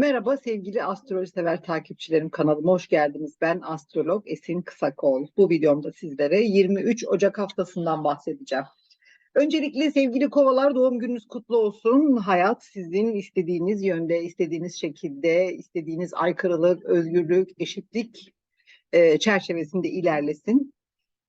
Merhaba sevgili astroloji sever takipçilerim kanalıma hoş geldiniz. Ben astrolog Esin Kısakol. Bu videomda sizlere 23 Ocak haftasından bahsedeceğim. Öncelikle sevgili kovalar doğum gününüz kutlu olsun. Hayat sizin istediğiniz yönde, istediğiniz şekilde, istediğiniz aykırılık, özgürlük, eşitlik e, çerçevesinde ilerlesin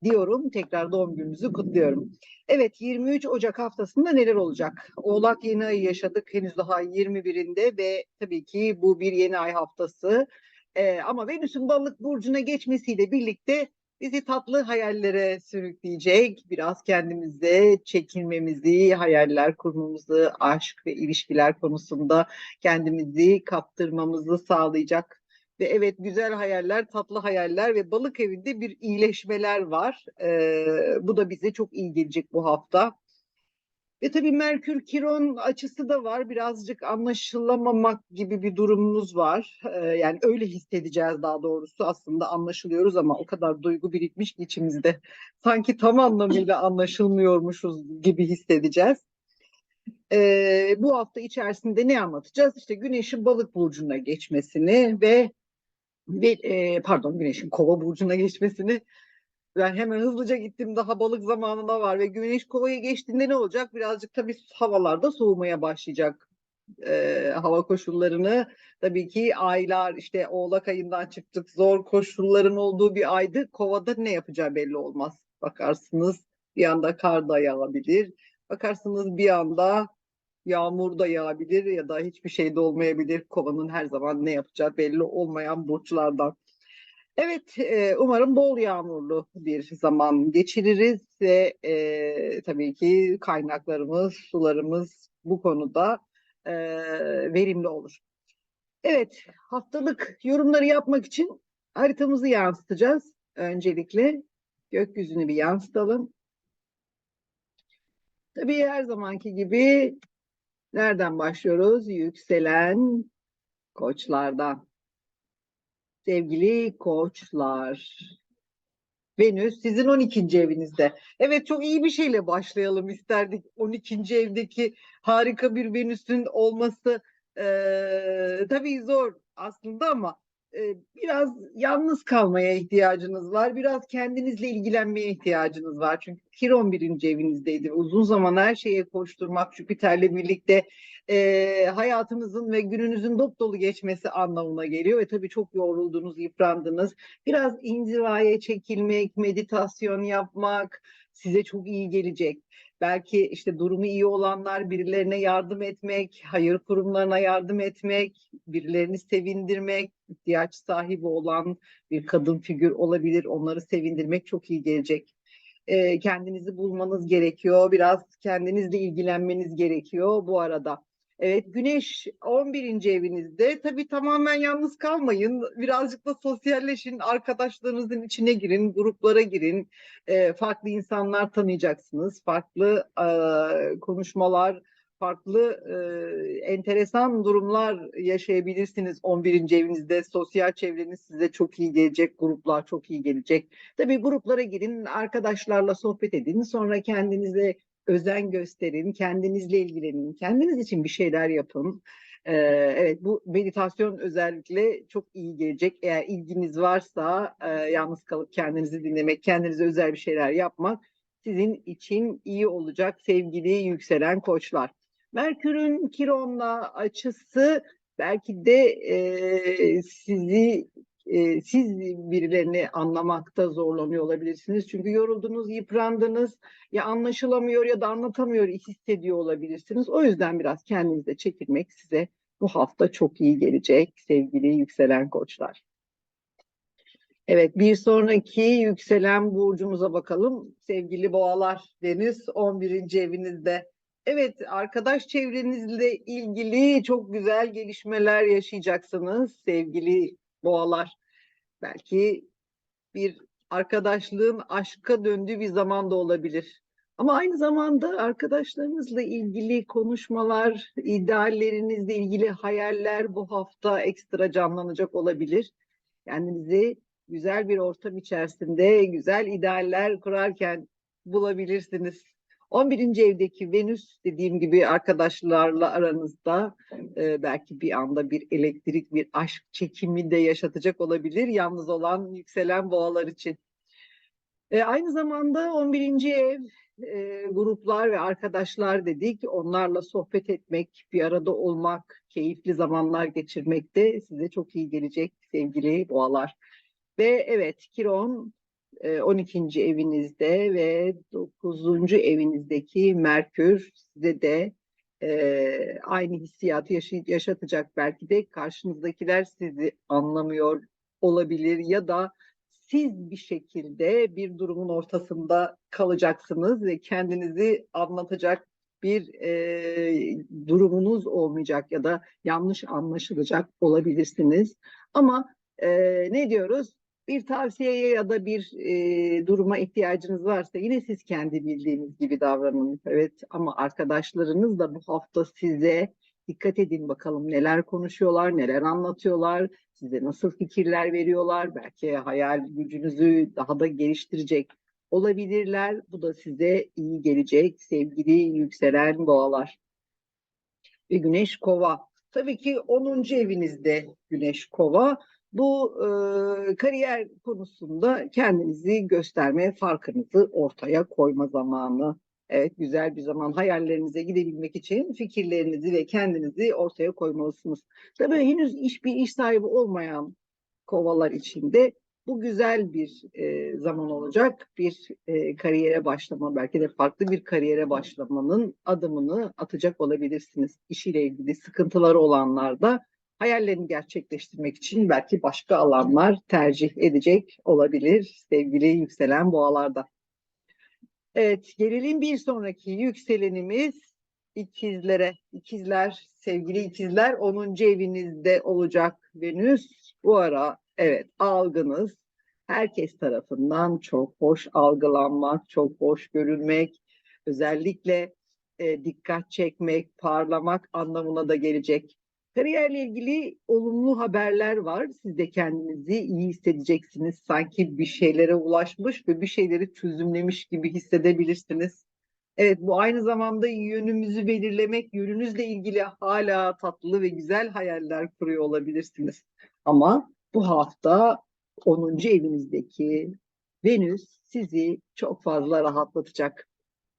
diyorum. Tekrar doğum gününüzü kutluyorum. Evet 23 Ocak haftasında neler olacak? Oğlak yeni ayı yaşadık henüz daha 21'inde ve tabii ki bu bir yeni ay haftası. Ee, ama Venüs'ün balık burcuna geçmesiyle birlikte bizi tatlı hayallere sürükleyecek. Biraz kendimize çekinmemizi, hayaller kurmamızı, aşk ve ilişkiler konusunda kendimizi kaptırmamızı sağlayacak ve evet güzel hayaller, tatlı hayaller ve balık evinde bir iyileşmeler var. Ee, bu da bize çok iyi gelecek bu hafta. Ve tabii Merkür Kiron açısı da var. Birazcık anlaşılamamak gibi bir durumumuz var. Ee, yani öyle hissedeceğiz daha doğrusu. Aslında anlaşılıyoruz ama o kadar duygu birikmiş içimizde. Sanki tam anlamıyla anlaşılmıyormuşuz gibi hissedeceğiz. Ee, bu hafta içerisinde ne anlatacağız? İşte Güneş'in balık burcuna geçmesini ve ve e, pardon Güneş'in Kova burcuna geçmesini ben hemen hızlıca gittim daha balık zamanında var ve Güneş Kova'ya geçtiğinde ne olacak? Birazcık tabii havalarda soğumaya başlayacak e, hava koşullarını. Tabii ki aylar işte Oğlak ayından çıktık zor koşulların olduğu bir aydı. Kova'da ne yapacağı belli olmaz. Bakarsınız bir anda kar da yağabilir. Bakarsınız bir anda Yağmur da yağabilir ya da hiçbir şey de olmayabilir. Kovanın her zaman ne yapacağı belli olmayan burçlardan. Evet, e, umarım bol yağmurlu bir zaman geçiririz ve e, tabii ki kaynaklarımız, sularımız bu konuda e, verimli olur. Evet, haftalık yorumları yapmak için haritamızı yansıtacağız. Öncelikle gökyüzünü bir yansıtalım. Tabii her zamanki gibi Nereden başlıyoruz? Yükselen koçlardan. Sevgili koçlar. Venüs sizin 12. evinizde. Evet çok iyi bir şeyle başlayalım isterdik. 12. evdeki harika bir Venüs'ün olması e, tabii zor aslında ama biraz yalnız kalmaya ihtiyacınız var. Biraz kendinizle ilgilenmeye ihtiyacınız var. Çünkü Kiron birinci evinizdeydi. Uzun zaman her şeye koşturmak Jüpiter'le birlikte e, hayatınızın ve gününüzün dop dolu geçmesi anlamına geliyor. Ve tabii çok yoruldunuz, yıprandınız. Biraz inzivaya çekilmek, meditasyon yapmak size çok iyi gelecek belki işte durumu iyi olanlar birilerine yardım etmek, hayır kurumlarına yardım etmek, birilerini sevindirmek, ihtiyaç sahibi olan bir kadın figür olabilir. Onları sevindirmek çok iyi gelecek. E, kendinizi bulmanız gerekiyor. Biraz kendinizle ilgilenmeniz gerekiyor bu arada. Evet Güneş 11. evinizde. Tabii tamamen yalnız kalmayın. Birazcık da sosyalleşin. Arkadaşlarınızın içine girin, gruplara girin. E, farklı insanlar tanıyacaksınız. Farklı e, konuşmalar, farklı e, enteresan durumlar yaşayabilirsiniz 11. evinizde. Sosyal çevreniz size çok iyi gelecek, gruplar çok iyi gelecek. Tabii gruplara girin, arkadaşlarla sohbet edin. Sonra kendinize özen gösterin, kendinizle ilgilenin, kendiniz için bir şeyler yapın. Ee, evet bu meditasyon özellikle çok iyi gelecek. Eğer ilginiz varsa e, yalnız kalıp kendinizi dinlemek, kendinize özel bir şeyler yapmak sizin için iyi olacak sevgili yükselen koçlar. Merkür'ün Kiron'la açısı belki de e, sizi siz birilerini anlamakta zorlanıyor olabilirsiniz. Çünkü yoruldunuz, yıprandınız, ya anlaşılamıyor ya da anlatamıyor hissediyor olabilirsiniz. O yüzden biraz kendinize çekilmek size bu hafta çok iyi gelecek sevgili yükselen koçlar. Evet bir sonraki yükselen burcumuza bakalım. Sevgili boğalar Deniz 11. evinizde. Evet arkadaş çevrenizle ilgili çok güzel gelişmeler yaşayacaksınız sevgili boğalar. Belki bir arkadaşlığın aşka döndüğü bir zaman da olabilir. Ama aynı zamanda arkadaşlarınızla ilgili konuşmalar, ideallerinizle ilgili hayaller bu hafta ekstra canlanacak olabilir. Kendinizi güzel bir ortam içerisinde güzel idealler kurarken bulabilirsiniz. 11. evdeki Venüs dediğim gibi arkadaşlarla aranızda e, belki bir anda bir elektrik, bir aşk çekimi de yaşatacak olabilir yalnız olan yükselen boğalar için. E, aynı zamanda 11. ev e, gruplar ve arkadaşlar dedik. Onlarla sohbet etmek, bir arada olmak, keyifli zamanlar geçirmek de size çok iyi gelecek sevgili boğalar. Ve evet Kiron 12. evinizde ve 9. evinizdeki Merkür size de e, aynı hissiyatı yaşay- yaşatacak. Belki de karşınızdakiler sizi anlamıyor olabilir ya da siz bir şekilde bir durumun ortasında kalacaksınız ve kendinizi anlatacak bir e, durumunuz olmayacak ya da yanlış anlaşılacak olabilirsiniz. Ama e, ne diyoruz? Bir tavsiyeye ya da bir e, duruma ihtiyacınız varsa yine siz kendi bildiğiniz gibi davranın. Evet ama arkadaşlarınız da bu hafta size dikkat edin bakalım neler konuşuyorlar, neler anlatıyorlar, size nasıl fikirler veriyorlar. Belki hayal gücünüzü daha da geliştirecek olabilirler. Bu da size iyi gelecek sevgili yükselen boğalar. Ve Güneş Kova. Tabii ki 10. evinizde Güneş Kova. Bu e, kariyer konusunda kendinizi gösterme, farkınızı ortaya koyma zamanı. Evet güzel bir zaman hayallerinize gidebilmek için fikirlerinizi ve kendinizi ortaya koymalısınız. Tabii henüz iş bir iş sahibi olmayan kovalar için de bu güzel bir e, zaman olacak. Bir e, kariyere başlama, belki de farklı bir kariyere başlamanın adımını atacak olabilirsiniz. İşiyle ilgili sıkıntıları olanlar da hayallerini gerçekleştirmek için belki başka alanlar tercih edecek olabilir sevgili yükselen boğalarda. Evet, gelelim bir sonraki yükselenimiz ikizlere. İkizler, sevgili ikizler 10. evinizde olacak Venüs. Bu ara evet algınız herkes tarafından çok hoş algılanmak, çok hoş görülmek, özellikle e, dikkat çekmek, parlamak anlamına da gelecek. Kariyerle ilgili olumlu haberler var. Siz de kendinizi iyi hissedeceksiniz. Sanki bir şeylere ulaşmış ve bir şeyleri çözümlemiş gibi hissedebilirsiniz. Evet bu aynı zamanda yönümüzü belirlemek, yönünüzle ilgili hala tatlı ve güzel hayaller kuruyor olabilirsiniz. Ama bu hafta 10. evinizdeki Venüs sizi çok fazla rahatlatacak.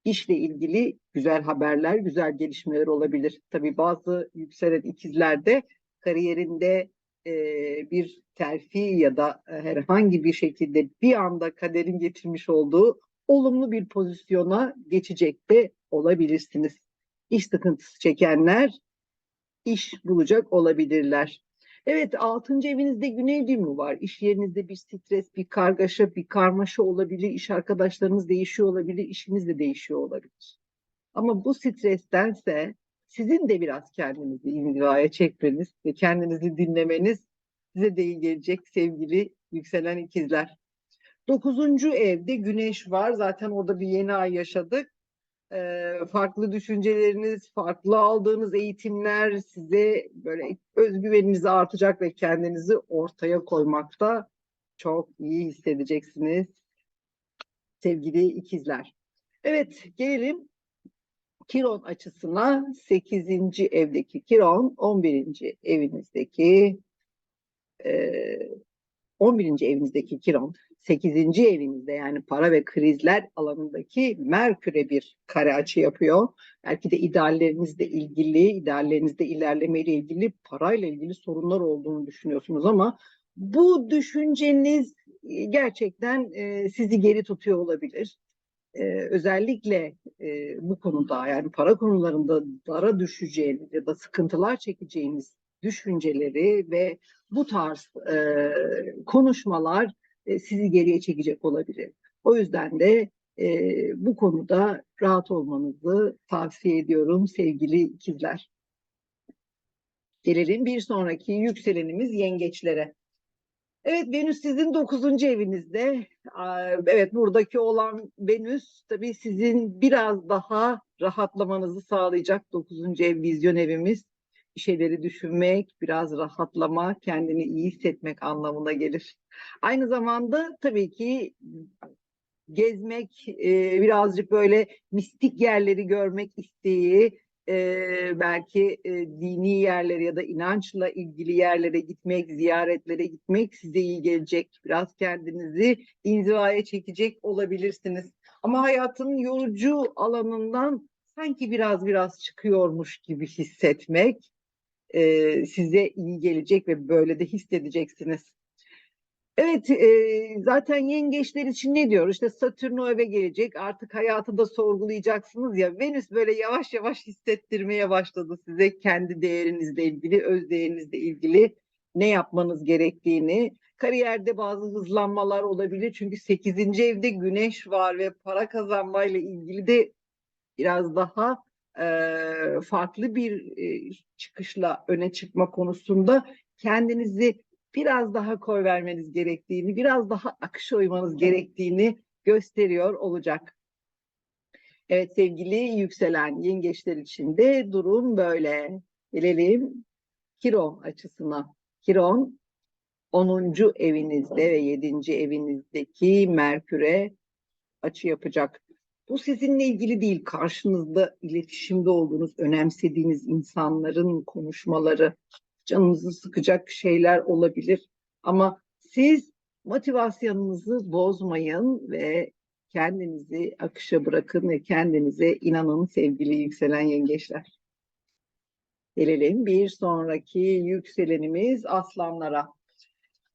İşle ilgili güzel haberler, güzel gelişmeler olabilir. Tabii bazı yükselen ikizlerde kariyerinde e, bir terfi ya da e, herhangi bir şekilde bir anda kaderin getirmiş olduğu olumlu bir pozisyona geçecek de olabilirsiniz. İş sıkıntısı çekenler iş bulacak olabilirler. Evet, altıncı evinizde güney düğümü var. İş yerinizde bir stres, bir kargaşa, bir karmaşa olabilir. İş arkadaşlarınız değişiyor olabilir, işiniz de değişiyor olabilir. Ama bu strestense sizin de biraz kendinizi inzivaya çekmeniz ve kendinizi dinlemeniz size de iyi gelecek sevgili yükselen ikizler. Dokuzuncu evde güneş var. Zaten orada bir yeni ay yaşadık. Farklı düşünceleriniz, farklı aldığınız eğitimler size böyle özgüveninizi artacak ve kendinizi ortaya koymakta çok iyi hissedeceksiniz sevgili ikizler. Evet gelelim Kiron açısına 8. evdeki Kiron 11. evinizdeki e, 11. evinizdeki Kiron 8. evinizde yani para ve krizler alanındaki Merkür'e bir kare açı yapıyor. Belki de ideallerinizle ilgili, ideallerinizde ilerlemeyle ilgili, parayla ilgili sorunlar olduğunu düşünüyorsunuz ama bu düşünceniz gerçekten e, sizi geri tutuyor olabilir. E, özellikle e, bu konuda yani para konularında dara düşeceğiniz ya da sıkıntılar çekeceğiniz düşünceleri ve bu tarz e, konuşmalar e, sizi geriye çekecek olabilir. O yüzden de e, bu konuda rahat olmanızı tavsiye ediyorum sevgili ikizler. Gelelim bir sonraki yükselenimiz yengeçlere. Evet Venüs sizin 9. evinizde. Evet buradaki olan Venüs tabii sizin biraz daha rahatlamanızı sağlayacak 9. ev vizyon evimiz. Şeyleri düşünmek, biraz rahatlama, kendini iyi hissetmek anlamına gelir. Aynı zamanda tabii ki gezmek, e, birazcık böyle mistik yerleri görmek isteği, e, belki e, dini yerlere ya da inançla ilgili yerlere gitmek, ziyaretlere gitmek size iyi gelecek. Biraz kendinizi inzivaya çekecek olabilirsiniz. Ama hayatın yorucu alanından sanki biraz biraz çıkıyormuş gibi hissetmek e, size iyi gelecek ve böyle de hissedeceksiniz. Evet, e, zaten yengeçler için ne diyor? İşte Satürn o eve gelecek, artık hayatı da sorgulayacaksınız ya. Venüs böyle yavaş yavaş hissettirmeye başladı size kendi değerinizle ilgili, öz değerinizle ilgili ne yapmanız gerektiğini. Kariyerde bazı hızlanmalar olabilir çünkü 8. evde Güneş var ve para kazanmayla ilgili de biraz daha e, farklı bir e, çıkışla öne çıkma konusunda kendinizi biraz daha koy vermeniz gerektiğini, biraz daha akışa uymanız gerektiğini gösteriyor olacak. Evet sevgili yükselen yengeçler için de durum böyle. Gelelim Kiron açısına. Kiron 10. evinizde ve 7. evinizdeki Merkür'e açı yapacak. Bu sizinle ilgili değil, karşınızda iletişimde olduğunuz, önemsediğiniz insanların konuşmaları, canınızı sıkacak şeyler olabilir. Ama siz motivasyonunuzu bozmayın ve kendinizi akışa bırakın ve kendinize inanın sevgili yükselen yengeçler. Gelelim bir sonraki yükselenimiz aslanlara.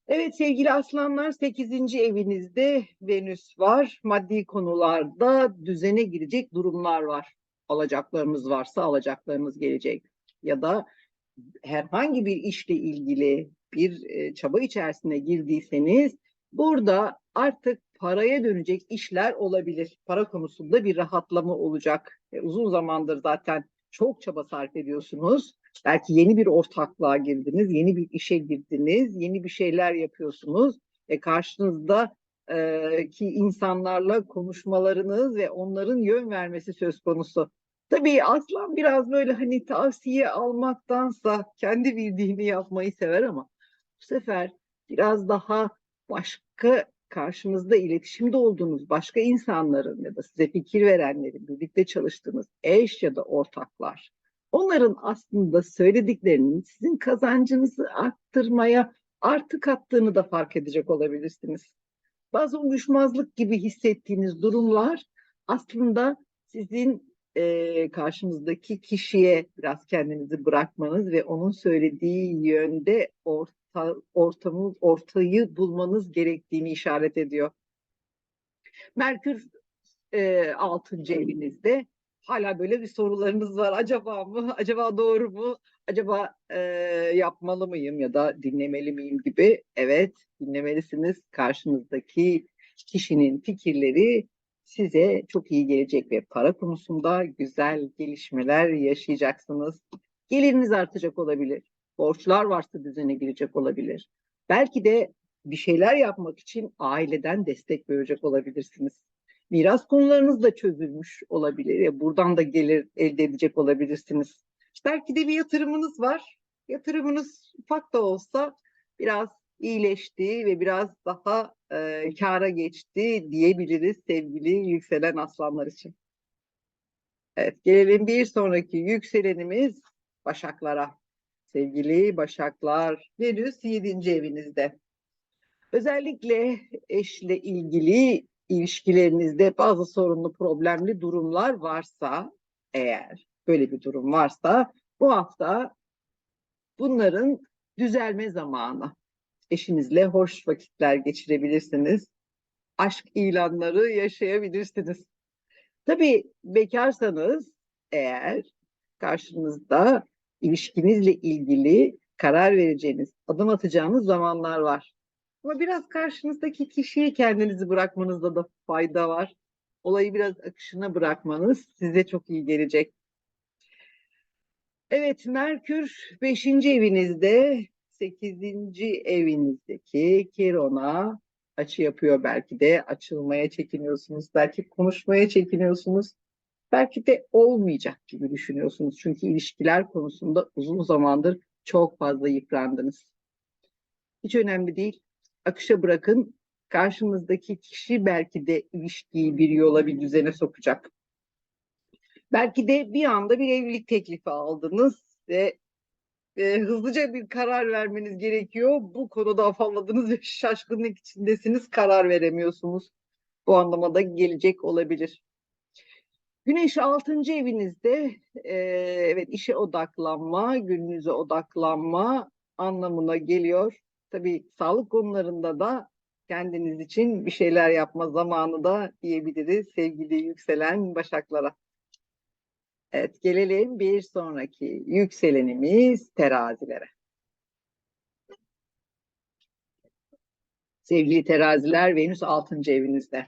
Evet sevgili aslanlar 8. evinizde Venüs var. Maddi konularda düzene girecek durumlar var. Alacaklarınız varsa alacaklarınız gelecek. Ya da herhangi bir işle ilgili bir e, çaba içerisine girdiyseniz burada artık paraya dönecek işler olabilir. Para konusunda bir rahatlama olacak. E, uzun zamandır zaten çok çaba sarf ediyorsunuz. Belki yeni bir ortaklığa girdiniz, yeni bir işe girdiniz, yeni bir şeyler yapıyorsunuz ve karşınızda e, ki insanlarla konuşmalarınız ve onların yön vermesi söz konusu. Tabii aslan biraz böyle hani tavsiye almaktansa kendi bildiğini yapmayı sever ama bu sefer biraz daha başka karşınızda iletişimde olduğunuz başka insanların ya da size fikir verenlerin, birlikte çalıştığınız eş ya da ortaklar, onların aslında söylediklerinin sizin kazancınızı arttırmaya artı kattığını da fark edecek olabilirsiniz. Bazı uyuşmazlık gibi hissettiğiniz durumlar aslında sizin e, karşınızdaki kişiye biraz kendinizi bırakmanız ve onun söylediği yönde orta, ortamı, ortayı bulmanız gerektiğini işaret ediyor. Merkür e, 6. evinizde hala böyle bir sorularınız var. Acaba mı? Acaba doğru mu? Acaba e, yapmalı mıyım ya da dinlemeli miyim gibi. Evet dinlemelisiniz. Karşınızdaki kişinin fikirleri size çok iyi gelecek ve para konusunda güzel gelişmeler yaşayacaksınız. Geliriniz artacak olabilir. Borçlar varsa düzene girecek olabilir. Belki de bir şeyler yapmak için aileden destek görecek olabilirsiniz. Miras konularınız da çözülmüş olabilir ya buradan da gelir elde edecek olabilirsiniz. Belki de bir yatırımınız var. Yatırımınız ufak da olsa biraz iyileşti ve biraz daha e, kâra geçti diyebiliriz sevgili yükselen aslanlar için. Evet gelelim bir sonraki yükselenimiz Başaklara. Sevgili Başaklar, Venüs 7. evinizde. Özellikle eşle ilgili ilişkilerinizde bazı sorunlu, problemli durumlar varsa, eğer böyle bir durum varsa, bu hafta bunların düzelme zamanı eşinizle hoş vakitler geçirebilirsiniz. Aşk ilanları yaşayabilirsiniz. Tabii bekarsanız eğer karşınızda ilişkinizle ilgili karar vereceğiniz, adım atacağınız zamanlar var. Ama biraz karşınızdaki kişiye kendinizi bırakmanızda da fayda var. Olayı biraz akışına bırakmanız size çok iyi gelecek. Evet, Merkür 5. evinizde 8. evinizdeki Kiron'a açı yapıyor belki de açılmaya çekiniyorsunuz, belki konuşmaya çekiniyorsunuz, belki de olmayacak gibi düşünüyorsunuz. Çünkü ilişkiler konusunda uzun zamandır çok fazla yıprandınız. Hiç önemli değil. Akışa bırakın. Karşınızdaki kişi belki de ilişkiyi bir yola bir düzene sokacak. Belki de bir anda bir evlilik teklifi aldınız ve e, hızlıca bir karar vermeniz gerekiyor. Bu konuda afalladınız ve şaşkınlık içindesiniz, karar veremiyorsunuz. Bu anlamada gelecek olabilir. Güneş 6. evinizde e, evet işe odaklanma, gününüze odaklanma anlamına geliyor. Tabii sağlık konularında da kendiniz için bir şeyler yapma zamanı da diyebiliriz sevgili yükselen başaklara. Evet gelelim bir sonraki yükselenimiz terazilere. Sevgili teraziler Venüs 6. evinizde.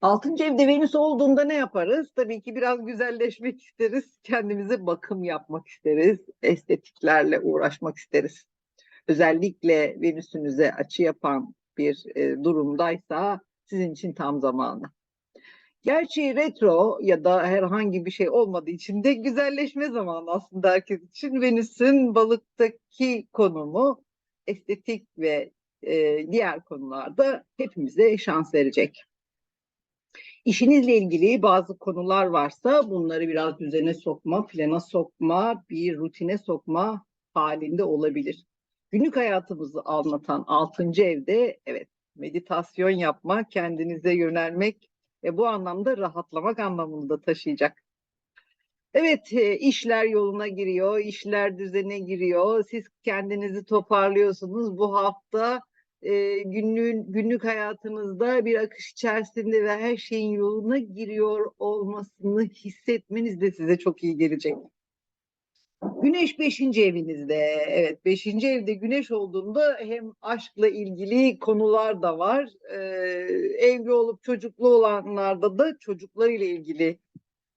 6. evde Venüs olduğunda ne yaparız? Tabii ki biraz güzelleşmek isteriz. Kendimize bakım yapmak isteriz. Estetiklerle uğraşmak isteriz. Özellikle Venüs'ünüze açı yapan bir e, durumdaysa sizin için tam zamanı. Gerçi retro ya da herhangi bir şey olmadığı için de güzelleşme zamanı aslında herkes için. Venüs'ün balıktaki konumu estetik ve e, diğer konularda hepimize şans verecek. İşinizle ilgili bazı konular varsa bunları biraz düzene sokma, plana sokma, bir rutine sokma halinde olabilir. Günlük hayatımızı anlatan 6. evde evet meditasyon yapma, kendinize yönelmek ve bu anlamda rahatlamak anlamını da taşıyacak. Evet, e, işler yoluna giriyor, işler düzene giriyor. Siz kendinizi toparlıyorsunuz. Bu hafta e, günlüğün, günlük hayatınızda bir akış içerisinde ve her şeyin yoluna giriyor olmasını hissetmeniz de size çok iyi gelecek. Güneş 5. evinizde. Evet 5. evde güneş olduğunda hem aşkla ilgili konular da var. Ee, evli olup çocuklu olanlarda da çocuklarıyla ilgili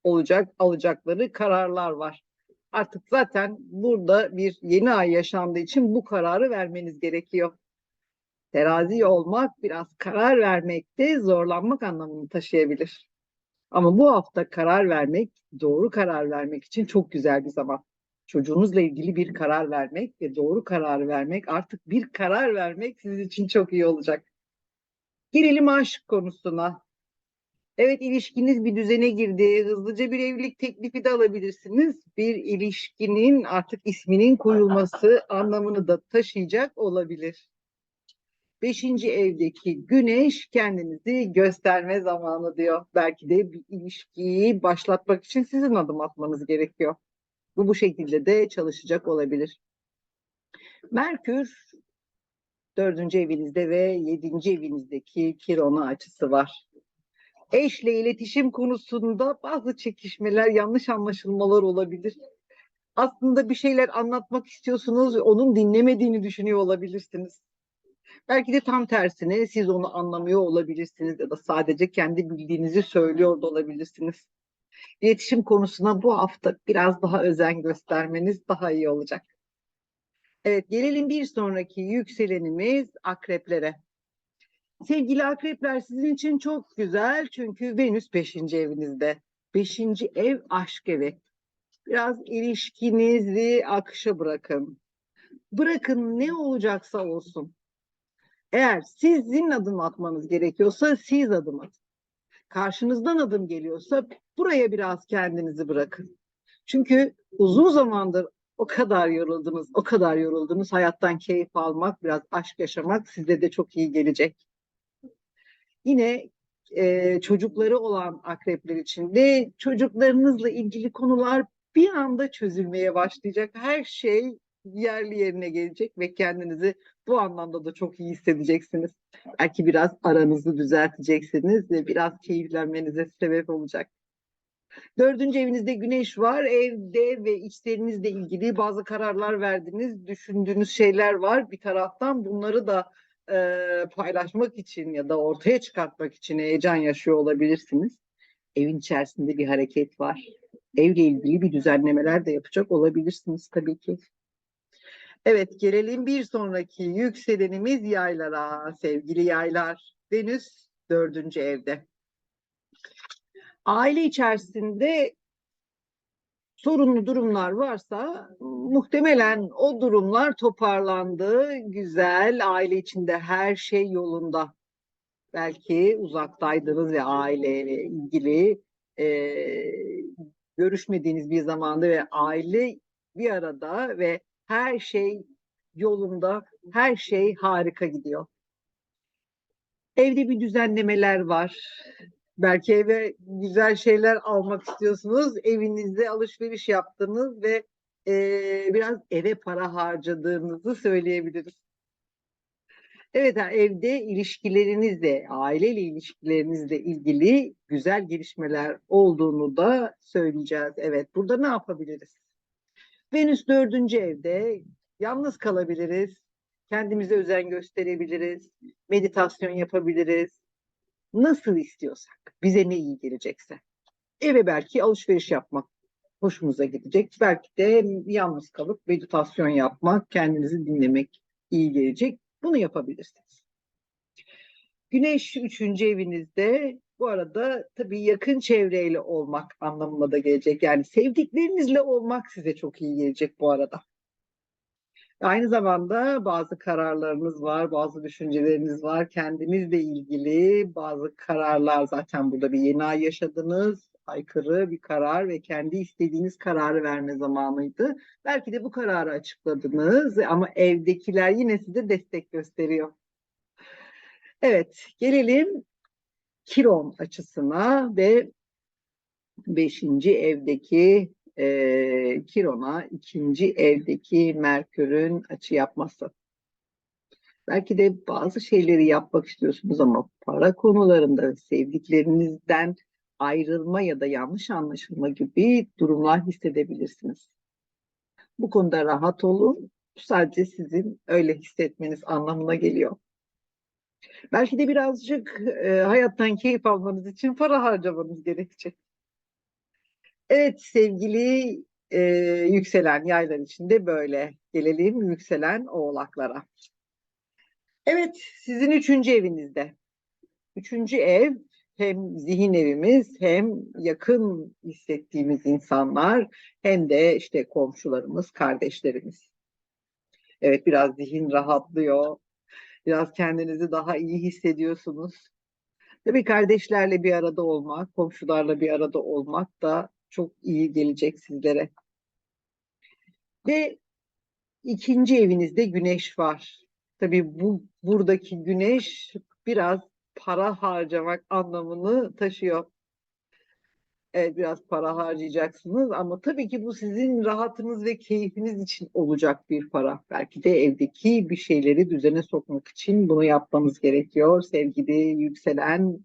olacak alacakları kararlar var. Artık zaten burada bir yeni ay yaşandığı için bu kararı vermeniz gerekiyor. Terazi olmak biraz karar vermekte zorlanmak anlamını taşıyabilir. Ama bu hafta karar vermek, doğru karar vermek için çok güzel bir zaman çocuğunuzla ilgili bir karar vermek ve doğru karar vermek artık bir karar vermek sizin için çok iyi olacak. Gelelim aşk konusuna. Evet ilişkiniz bir düzene girdi. Hızlıca bir evlilik teklifi de alabilirsiniz. Bir ilişkinin artık isminin koyulması anlamını da taşıyacak olabilir. Beşinci evdeki güneş kendinizi gösterme zamanı diyor. Belki de bir ilişkiyi başlatmak için sizin adım atmanız gerekiyor. Bu bu şekilde de çalışacak olabilir. Merkür dördüncü evinizde ve yedinci evinizdeki Kiron'a açısı var. Eşle iletişim konusunda bazı çekişmeler, yanlış anlaşılmalar olabilir. Aslında bir şeyler anlatmak istiyorsunuz onun dinlemediğini düşünüyor olabilirsiniz. Belki de tam tersine siz onu anlamıyor olabilirsiniz ya da sadece kendi bildiğinizi söylüyor da olabilirsiniz. İletişim konusuna bu hafta biraz daha özen göstermeniz daha iyi olacak. Evet gelelim bir sonraki yükselenimiz akreplere. Sevgili akrepler sizin için çok güzel çünkü Venüs 5. evinizde. 5. ev aşk evi. Biraz ilişkinizi akışa bırakın. Bırakın ne olacaksa olsun. Eğer sizin adım atmanız gerekiyorsa siz adım atın karşınızdan adım geliyorsa buraya biraz kendinizi bırakın. Çünkü uzun zamandır o kadar yoruldunuz, o kadar yoruldunuz. Hayattan keyif almak, biraz aşk yaşamak size de çok iyi gelecek. Yine e, çocukları olan akrepler için de çocuklarınızla ilgili konular bir anda çözülmeye başlayacak. Her şey yerli yerine gelecek ve kendinizi bu anlamda da çok iyi hissedeceksiniz. Belki biraz aranızı düzelteceksiniz ve biraz keyiflenmenize sebep olacak. Dördüncü evinizde güneş var. Evde ve içlerinizle ilgili bazı kararlar verdiniz. Düşündüğünüz şeyler var. Bir taraftan bunları da e, paylaşmak için ya da ortaya çıkartmak için heyecan yaşıyor olabilirsiniz. Evin içerisinde bir hareket var. Evle ilgili bir düzenlemeler de yapacak olabilirsiniz tabii ki. Evet gelelim bir sonraki yükselenimiz yaylara sevgili yaylar. Venüs dördüncü evde. Aile içerisinde sorunlu durumlar varsa muhtemelen o durumlar toparlandı. Güzel, aile içinde her şey yolunda. belki uzaktaydınız ve aileyle ilgili e, görüşmediğiniz bir zamanda ve aile bir arada ve her şey yolunda, her şey harika gidiyor. Evde bir düzenlemeler var. Belki eve güzel şeyler almak istiyorsunuz. Evinizde alışveriş yaptınız ve eee, biraz eve para harcadığınızı söyleyebiliriz. Evet, evde ilişkilerinizle, aileyle ilişkilerinizle ilgili güzel gelişmeler olduğunu da söyleyeceğiz. Evet, burada ne yapabiliriz? Venüs dördüncü evde yalnız kalabiliriz, kendimize özen gösterebiliriz, meditasyon yapabiliriz. Nasıl istiyorsak, bize ne iyi gelecekse. Eve belki alışveriş yapmak hoşumuza gidecek. Belki de yalnız kalıp meditasyon yapmak, kendinizi dinlemek iyi gelecek. Bunu yapabilirsiniz. Güneş üçüncü evinizde bu arada tabii yakın çevreyle olmak anlamına da gelecek. Yani sevdiklerinizle olmak size çok iyi gelecek bu arada. Aynı zamanda bazı kararlarınız var, bazı düşünceleriniz var. Kendinizle ilgili bazı kararlar zaten burada bir yeni ay yaşadınız. Aykırı bir karar ve kendi istediğiniz kararı verme zamanıydı. Belki de bu kararı açıkladınız ama evdekiler yine size destek gösteriyor. Evet, gelelim Kiron açısına ve beşinci evdeki e, Kiron'a ikinci evdeki Merkür'ün açı yapması. Belki de bazı şeyleri yapmak istiyorsunuz ama para konularında sevdiklerinizden ayrılma ya da yanlış anlaşılma gibi durumlar hissedebilirsiniz. Bu konuda rahat olun. Sadece sizin öyle hissetmeniz anlamına geliyor. Belki de birazcık e, hayattan keyif almanız için para harcamanız gerekecek. Evet sevgili e, yükselen yaylar içinde böyle. Gelelim yükselen oğlaklara. Evet sizin üçüncü evinizde. Üçüncü ev hem zihin evimiz hem yakın hissettiğimiz insanlar hem de işte komşularımız, kardeşlerimiz. Evet biraz zihin rahatlıyor. Biraz kendinizi daha iyi hissediyorsunuz. Tabii kardeşlerle bir arada olmak, komşularla bir arada olmak da çok iyi gelecek sizlere. Ve ikinci evinizde güneş var. Tabii bu buradaki güneş biraz para harcamak anlamını taşıyor. Evet biraz para harcayacaksınız ama tabii ki bu sizin rahatınız ve keyfiniz için olacak bir para. Belki de evdeki bir şeyleri düzene sokmak için bunu yapmanız gerekiyor sevgili yükselen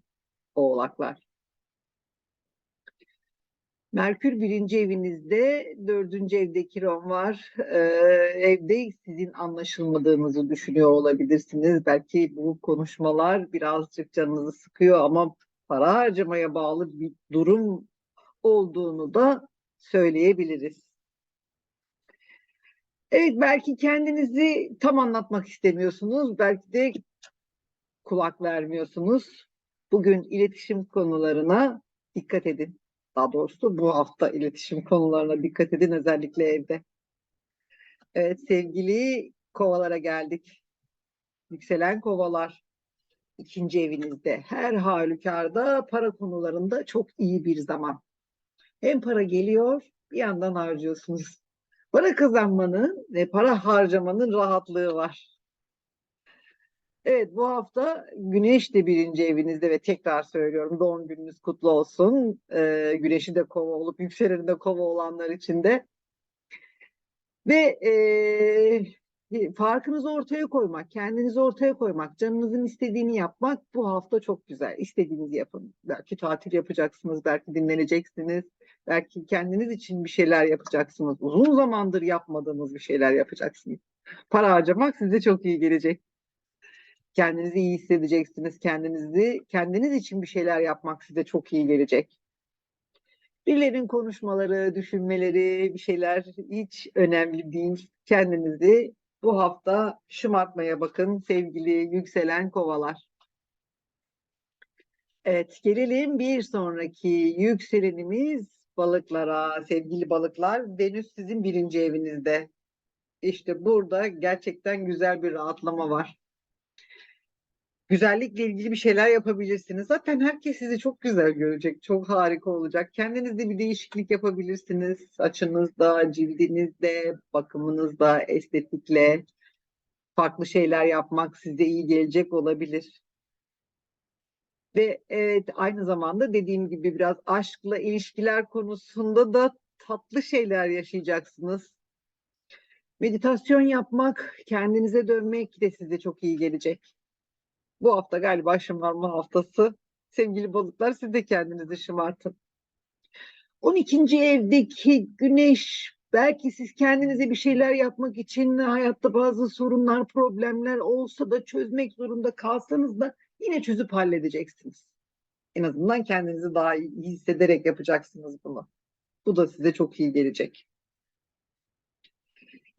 oğlaklar. Merkür birinci evinizde, dördüncü evde Kiron var. Ee, evde sizin anlaşılmadığınızı düşünüyor olabilirsiniz. Belki bu konuşmalar birazcık canınızı sıkıyor ama para harcamaya bağlı bir durum olduğunu da söyleyebiliriz. Evet belki kendinizi tam anlatmak istemiyorsunuz. Belki de kulak vermiyorsunuz. Bugün iletişim konularına dikkat edin. Daha doğrusu bu hafta iletişim konularına dikkat edin özellikle evde. Evet sevgili kovalara geldik. Yükselen kovalar ikinci evinizde. Her halükarda para konularında çok iyi bir zaman. Hem para geliyor bir yandan harcıyorsunuz. Para kazanmanın ve para harcamanın rahatlığı var. Evet bu hafta Güneş de birinci evinizde ve tekrar söylüyorum doğum gününüz kutlu olsun. Ee, güneşi de kova olup yükseleni de kova olanlar için de. Ve e, farkınızı ortaya koymak, kendinizi ortaya koymak, canınızın istediğini yapmak bu hafta çok güzel. İstediğinizi yapın. Belki tatil yapacaksınız, belki dinleneceksiniz, belki kendiniz için bir şeyler yapacaksınız. Uzun zamandır yapmadığınız bir şeyler yapacaksınız. Para harcamak size çok iyi gelecek. Kendinizi iyi hissedeceksiniz. Kendinizi kendiniz için bir şeyler yapmak size çok iyi gelecek. Birilerinin konuşmaları, düşünmeleri, bir şeyler hiç önemli değil. Kendinizi bu hafta şımartmaya bakın sevgili yükselen kovalar. Evet, gelelim bir sonraki yükselenimiz balıklara. Sevgili balıklar, Venüs sizin birinci evinizde. İşte burada gerçekten güzel bir rahatlama var. Güzellikle ilgili bir şeyler yapabilirsiniz. Zaten herkes sizi çok güzel görecek. Çok harika olacak. Kendinizde bir değişiklik yapabilirsiniz. Saçınızda, cildinizde, bakımınızda, estetikle farklı şeyler yapmak size iyi gelecek olabilir. Ve evet, aynı zamanda dediğim gibi biraz aşkla ilişkiler konusunda da tatlı şeyler yaşayacaksınız. Meditasyon yapmak, kendinize dönmek de size çok iyi gelecek. Bu hafta galiba şımarma haftası. Sevgili balıklar siz de kendinizi şımartın. 12. evdeki güneş belki siz kendinize bir şeyler yapmak için hayatta bazı sorunlar, problemler olsa da çözmek zorunda kalsanız da yine çözüp halledeceksiniz. En azından kendinizi daha iyi hissederek yapacaksınız bunu. Bu da size çok iyi gelecek.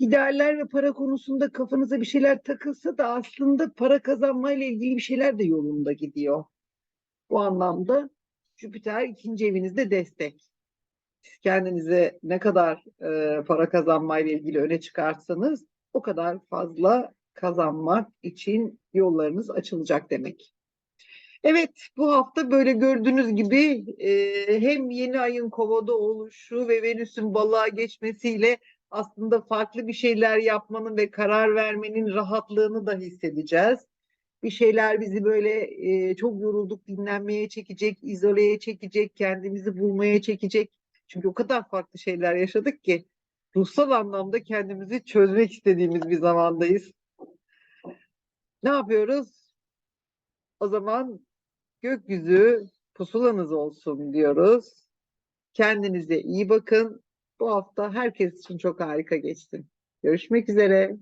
İdealler ve para konusunda kafanıza bir şeyler takılsa da aslında para kazanmayla ilgili bir şeyler de yolunda gidiyor. Bu anlamda Jüpiter ikinci evinizde destek. Siz kendinize ne kadar e, para kazanmayla ilgili öne çıkartsanız o kadar fazla kazanmak için yollarınız açılacak demek. Evet, bu hafta böyle gördüğünüz gibi e, hem yeni ayın kovada oluşu ve Venüs'ün balığa geçmesiyle aslında farklı bir şeyler yapmanın ve karar vermenin rahatlığını da hissedeceğiz. Bir şeyler bizi böyle e, çok yorulduk dinlenmeye çekecek, izoleye çekecek, kendimizi bulmaya çekecek. Çünkü o kadar farklı şeyler yaşadık ki ruhsal anlamda kendimizi çözmek istediğimiz bir zamandayız. Ne yapıyoruz? O zaman gökyüzü pusulanız olsun diyoruz. Kendinize iyi bakın. Bu hafta herkes için çok harika geçsin. Görüşmek üzere.